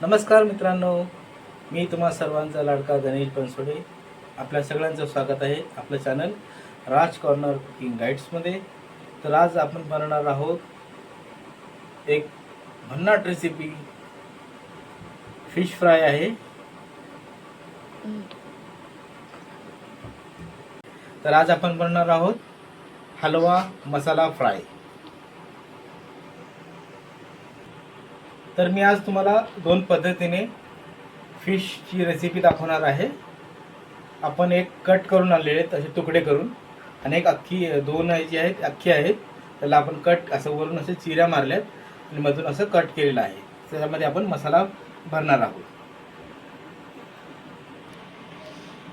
नमस्कार मित्रांनो मी तुम्हा सर्वांचा लाडका गणेश बनसोडे. आपल्या सगळ्यांचं स्वागत आहे आपलं चॅनल राज कॉर्नर कुकिंग गाईड्समध्ये तर आज आपण बनवणार आहोत एक भन्नाट रेसिपी फिश फ्राय आहे. तर आज आपण बनवणार आहोत हलवा मसाला फ्राय तर मी आज तुम्हाला दोन पद्धतीने फिशची रेसिपी दाखवणार आहे. आपण एक कट करून आणलेले आहेत असे तुकडे करून. आणि एक अख्खी दोन जी आहेत अख्खी आहेत त्याला आपण कट असं वरून असे चिऱ्या मारल्यात आणि मधून असं कट केलेलं आहे. त्याच्यामध्ये आपण मसाला भरणार आहोत.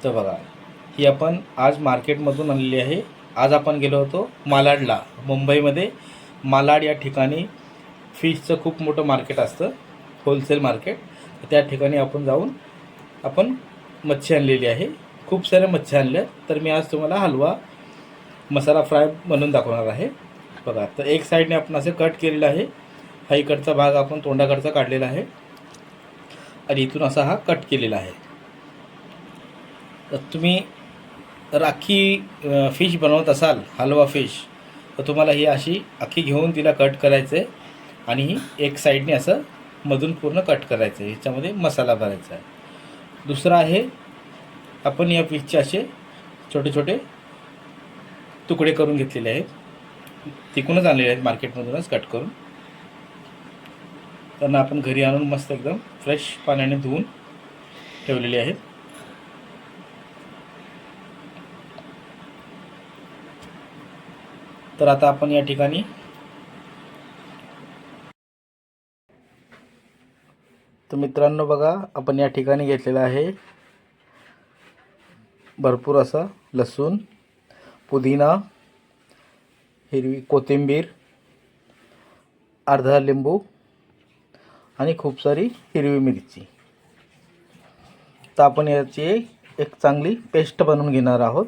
तर बघा ही आपण आज मार्केटमधून आणलेली आहे. आज आपण गेलो होतो मालाडला मुंबईमध्ये. मालाड या ठिकाणी फिशचं खूप मोठं मार्केट असतं होलसेल मार्केट. त्या ठिकाणी आपण जाऊन आपण मच्छी आणलेली आहे. खूप साऱ्या मच्छी आणल्या तर मी आज तुम्हाला हलवा मसाला फ्राय बनवून दाखवणार आहे. बघा तर एक साईडने आपण असं कट केलेलं आहे. हा इकडचा भाग आपण तोंडाकडचा काढलेला आहे. आणि इथून असा हा कट केलेला आहे. तर तुम्ही राखी फिश बनवत असाल हलवा फिश तर तुम्हाला ही अशी अख्खी घेऊन तिला कट करायचं आहे आणि ही एक साईडने असं मधून पूर्ण कट करायचं आहे ह्याच्यामध्ये मसाला भरायचा. आहे दुसरं आहे आपण या फिशचे असे छोटे छोटे तुकडे करून घेतलेले आहेत. तिकूनच आणलेले आहेत मार्केटमधूनच कट करून. त्यांना आपण घरी आणून मस्त एकदम फ्रेश पाण्याने धुवून ठेवलेले आहेत. तर आता आपण या ठिकाणी तर मित्रांनो बघा आपण या ठिकाणी घेतलेलं आहे भरपूर असा लसूण पुदिना हिरवी कोथिंबीर अर्धा लिंबू आणि खूप सारी हिरवी मिरची. तर आपण याची एक चांगली पेस्ट बनवून घेणार आहोत.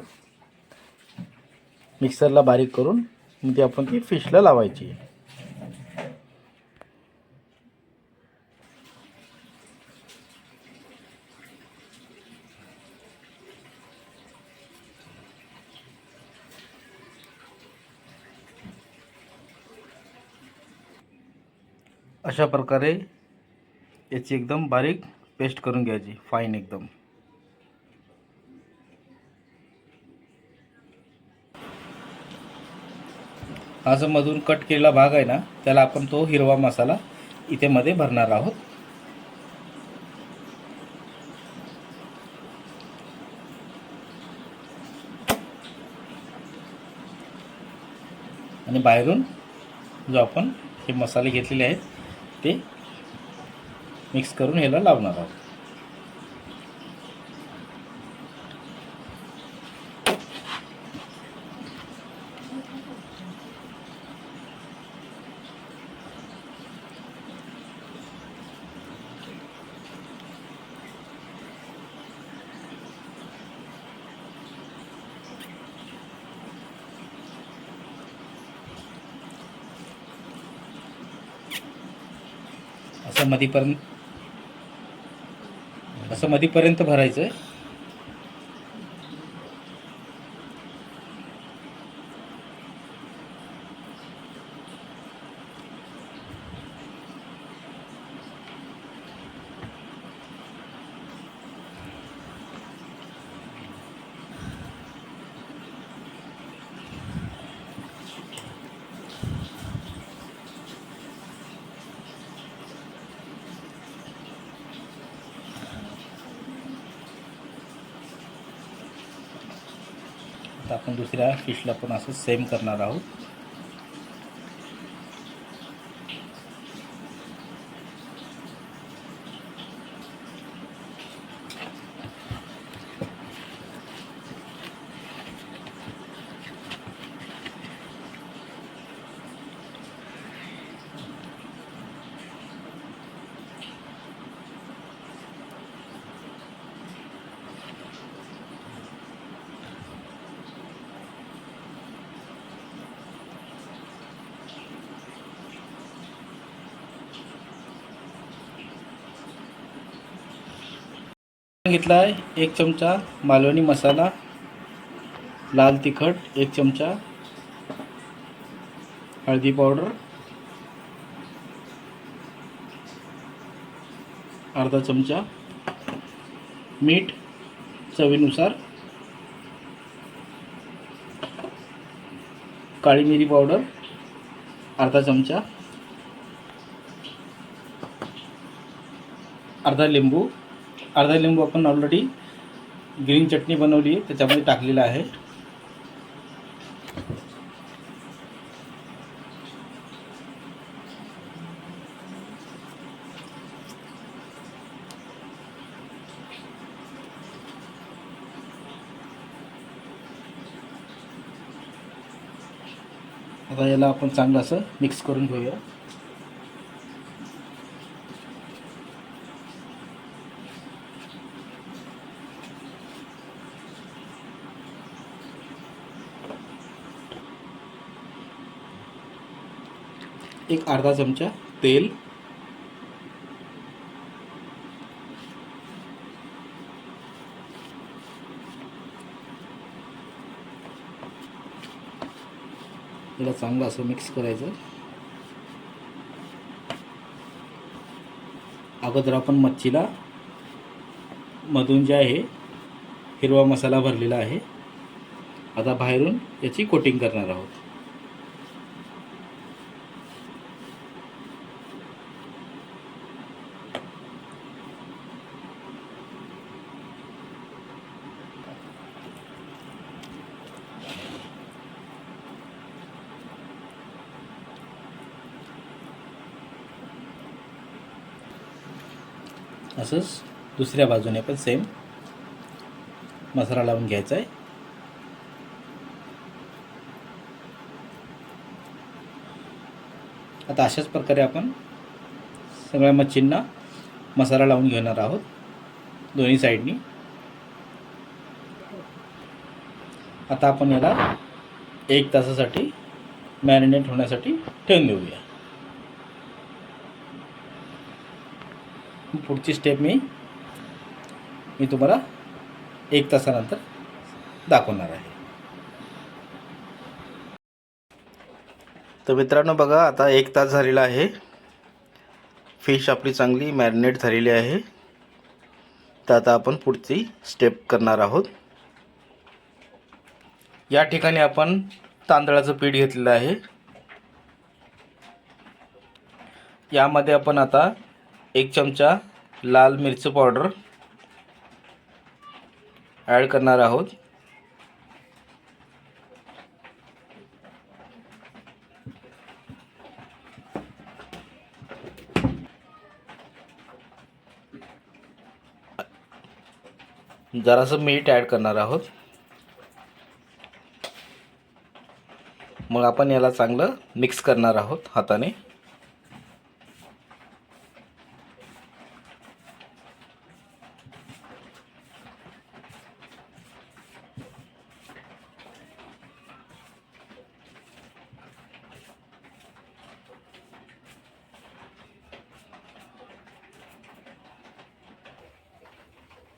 मिक्सरला बारीक करून मग ती आपण ती फिशला लावायची. अशा प्रकारे याची एकदम बारीक पेस्ट करून घ्यायची फाईन एकदम. हा जो मधून कट केलेला भाग आहे ना त्याला आपण तो हिरवा मसाला इथे मध्ये भरणार आहोत. आणि बाहेरून जो आपण हे मसाले घेतलेले आहेत ते मिक्स करून ह्याला लावणार आहोत. मधीपर्यंत असं मधीपर्यंत भरायचं आपण दुसऱ्या फिशला पण असं सेम करणार आहोत. घेतला आहे. एक चमचा मालवणी मसाला लाल तिखट एक चमचा हळदी पावडर अर्धा चमचा मीठ चवीनुसार काळी मिरी पावडर अर्धा चमचा अर्धा लिंबू अर्धा लिंबू आपण ऑलरेडी ग्रीन चटणी बनवली आहे त्याच्यामध्ये टाकलेलं आहे. आता याला आपण चांगलं असं मिक्स करून घेऊया. एक अर्धा चमचा तेल. याला चांगलं असं मिक्स करायचं. अगोदर आपण मच्छीला मधून जे आहे हिरवा मसाला भरलेला आहे. आता बाहेरून याची कोटिंग करणार आहोत. असंच दुसऱ्या बाजूने पण सेम मसाला लावून घ्यायचा आहे. आता अशाच प्रकारे आपण सगळ्या मच्छींना मसाला लावून घेणार आहोत. दोन्ही साईडनी आता आपण याला एक तासासाठी मॅरिनेट होण्यासाठी ठेवून देऊया. पुढची स्टेप मी मी तुम्हाला एक तासानंतर दाखवणार आहे. तर मित्रांनो बघा आता एक तास झालेला आहे. फिश आपली चांगली मॅरिनेट झालेली आहे. तर आता आपण पुढची स्टेप करणार आहोत. या ठिकाणी आपण तांदळाचं पीठ घेतलेलं आहे. यामध्ये आपण आता एक चमचा लाल मिरची पावडर ॲड करणार आहोत. जरासं मीठ ॲड करणार आहोत. मग आपण याला चांगलं मिक्स करणार आहोत हाताने.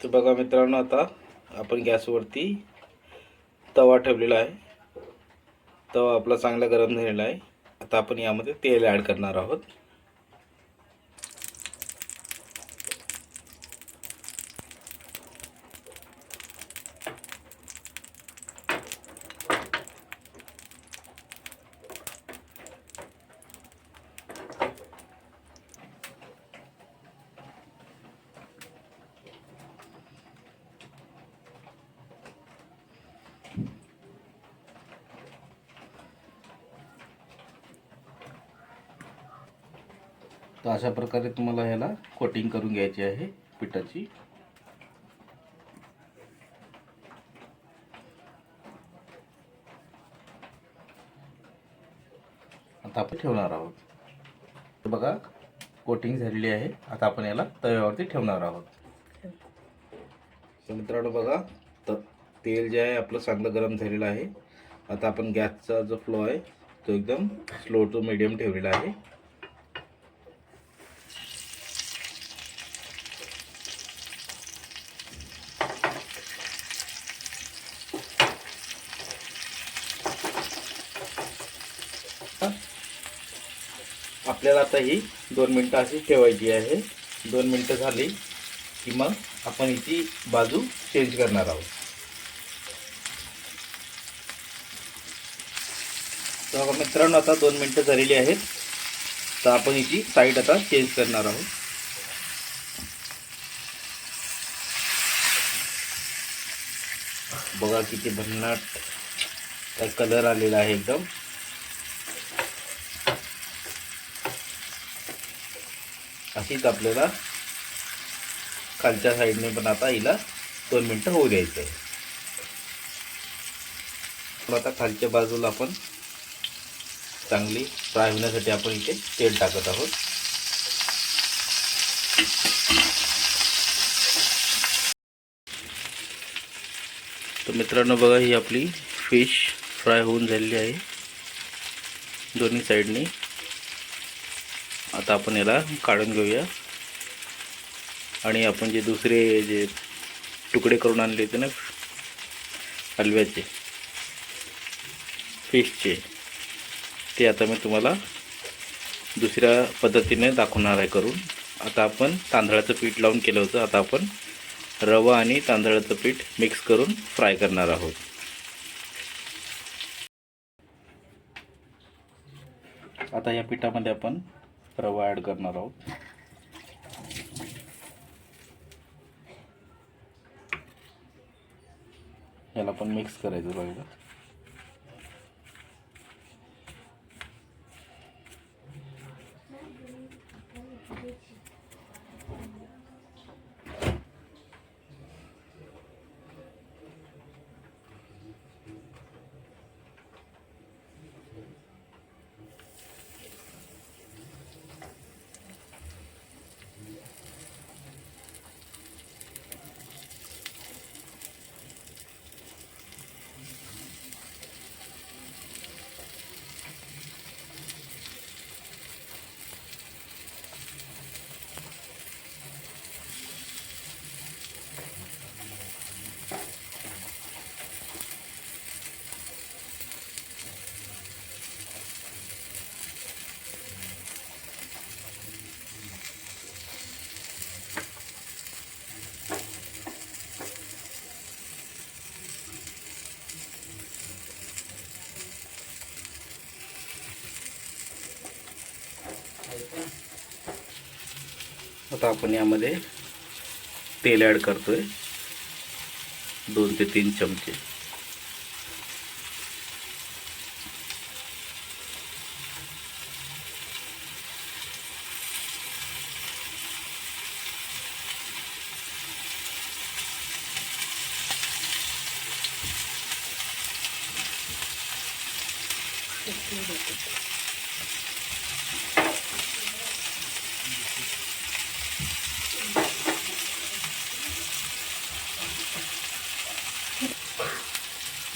तर बघा मित्रांनो आता आपण गॅसवरती तवा ठेवलेला आहे. तवा आपला चांगला गरम झालेला आहे. आता आपण यामध्ये तेल ॲड करणार आहोत. तर अशा प्रकारे तुम्हाला ह्याला कोटिंग करून घ्यायची आहे पिठाची. आता आपण ठेवणार आहोत. बघा कोटिंग झालेली आहे. आता आपण याला तव्यावरती ठेवणार आहोत. तर मित्रांनो बघा त तेल जे आहे आपलं चांगलं गरम झालेलं आहे. आता आपण गॅसचा जो फ्लो आहे तो एकदम स्लो टू मीडियम ठेवलेला आहे आपल्याला आता ही दोन मिनटं अशी ठेवायची आहे. दोन मिनटं झाली की मग आपण हिची बाजू चेंज करणार आहोत. तर मित्रांनो आता दोन मिनटं झालेली आहेत. तर आपण हिची साईड आता चेंज करणार आहोत. बघा किती भन्नाट कलर आलेला आहे एकदम. अशीच आपल्याला खालच्या साईडने पण आता हिला दोन मिनटं होऊ द्यायचं आहे आता खालच्या बाजूला आपण चांगली फ्राय होण्यासाठी आपण इथे तेल टाकत आहोत. तर मित्रांनो बघा ही आपली फिश फ्राय होऊन झालेली आहे. दोन्ही साईडने. आता आपण याला काढून घेऊया. आणि आपण जे दुसरे जे तुकडे करून आणले होते ना हलव्याचे फिशचे ते आता मी तुम्हाला दुसऱ्या पद्धतीने दाखवणार आहे करून. आता आपण तांदळाचं पीठ लावून केलं होतं. आता आपण रवा आणि तांदळाचं पीठ मिक्स करून फ्राय करणार आहोत. आता या पिठामध्ये आपण रवा ॲड करणार आहोत. याला पण मिक्स करायचं बघा. आता आपण यामध्ये तेल ॲड करतोय. दोन ते तीन चमचे.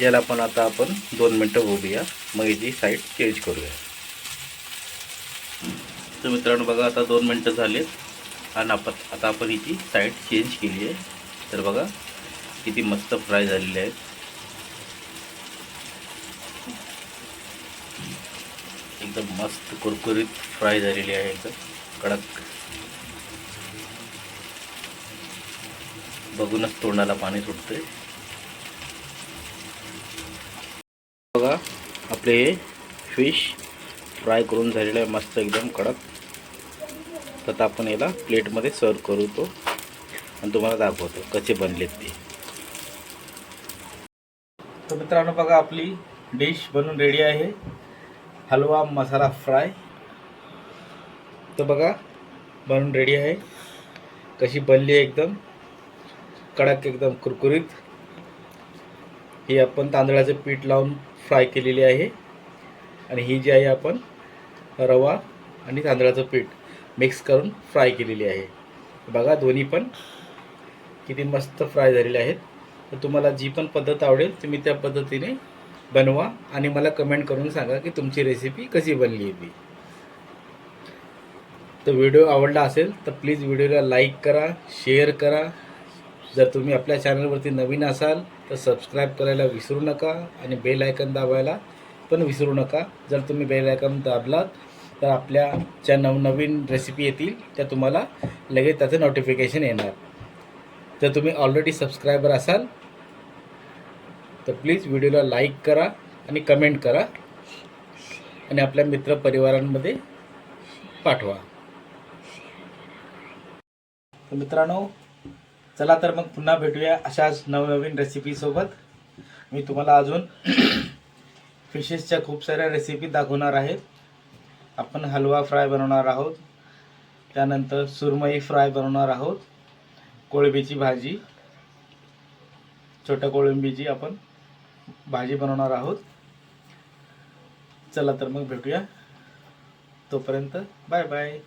याला पण आता आपण दोन मिनटं होऊया मग याची साईड चेंज करूया. तर मित्रांनो बघा आता दोन मिनटं झालेत. आणि आपण आता आपण हिची साईड चेंज केली आहे. तर बघा किती मस्त फ्राय झालेले आहेत. एकदम मस्त कुरकुरीत फ्राय झालेली आहे एकदम. कडक. बघूनच तोंडाला पाणी सुटतंय. बघा आपले फिश फ्राय करून झालेलं आहे मस्त एकदम कडक. तर आपण याला प्लेटमध्ये सर्व करू तो. आणि तुम्हाला दाखवतो कसे बनलेत ते. तर मित्रांनो बघा आपली डिश बनून रेडी आहे. हलवा मसाला फ्राय तर बघा बनून रेडी आहे. कशी बनली आहे एकदम. कडक एकदम कुरकुरीत. ही आपण तांदळाचं पीठ लावून फ्राय केलेली आहे. आणि ही जी आहे आपण रवा आणि तांदळाचं पीठ मिक्स करून फ्राय केलेली आहे. बघा दोन्ही पण किती मस्त फ्राय झालेले आहेत. तर तुम्हाला जी पण पद्धत आवडेल तुम्ही त्या पद्धतीने बनवा आणि मला कमेंट करून सांगा की तुमची रेसिपी कशी बनली आहे ती. तर व्हिडिओ आवडला असेल तर प्लीज व्हिडिओला लाईक करा शेअर करा. जर तुम्ही आपल्या चॅनलवरती नवीन असाल तर सबस्क्राईब करायला विसरू नका आणि बेल आयकन दाबायला पण विसरू नका. जर तुम्ही बेल आयकन दाबलात तर आपल्या ज्या नवनवीन रेसिपी येतील त्या तुम्हाला लगेच त्याचं नोटिफिकेशन येणार. जर तुम्ही ऑलरेडी सबस्क्रायबर असाल तर प्लीज व्हिडिओला लाईक करा आणि कमेंट करा आणि आपल्या मित्रपरिवारांमध्ये पाठवा. तर मित्रांनो चला तर मग पुन्हा भेटूया अशाच नवनवीन रेसिपीसोबत मी तुम्हाला अजून फिशेसच्या खूप साऱ्या रेसिपी दाखवणार आहेत आपण हलवा फ्राय बनवणार आहोत. त्यानंतर सुरमई फ्राय बनवणार आहोत. कोळंबीची भाजी. छोट्या कोळंबीची आपण भाजी बनवणार आहोत. चला तर मग भेटूया. तोपर्यंत बाय बाय.